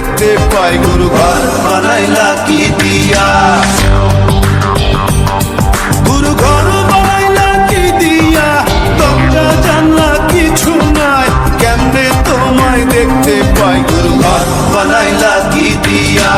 দেখতে পাই গুরু ঘর বানাই লাকি দিয়া? গুরু ঘর বানাই লাকি দিয়া? তোমরা জানলা কিছু নাই। কেমনে তোমায় দেখতে পাই? গুরু ঘর বানাই লাকি দিয়া?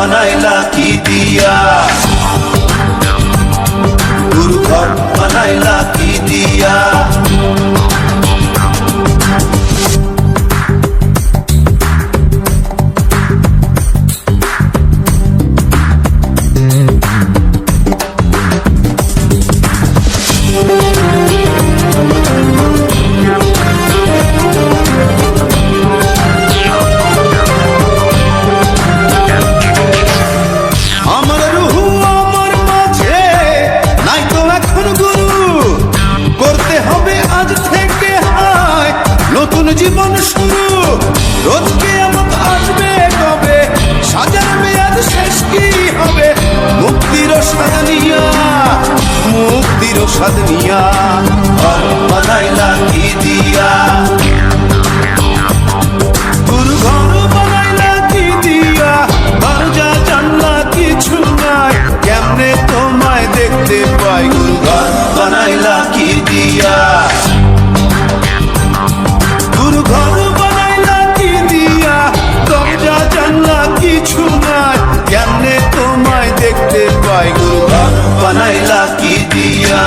বানাইলা কি দিয়া। দুর্ঘট বানাইলা কি দিয়া। রোজ কেয়ামত আসবে কবে? সাজার মেয়াদ শেষ কি হবে? মুক্তির সাদনিয়া মুক্তির সাদনিয়া বানাইলা হয় গুরু বানাইলা কি দিয়া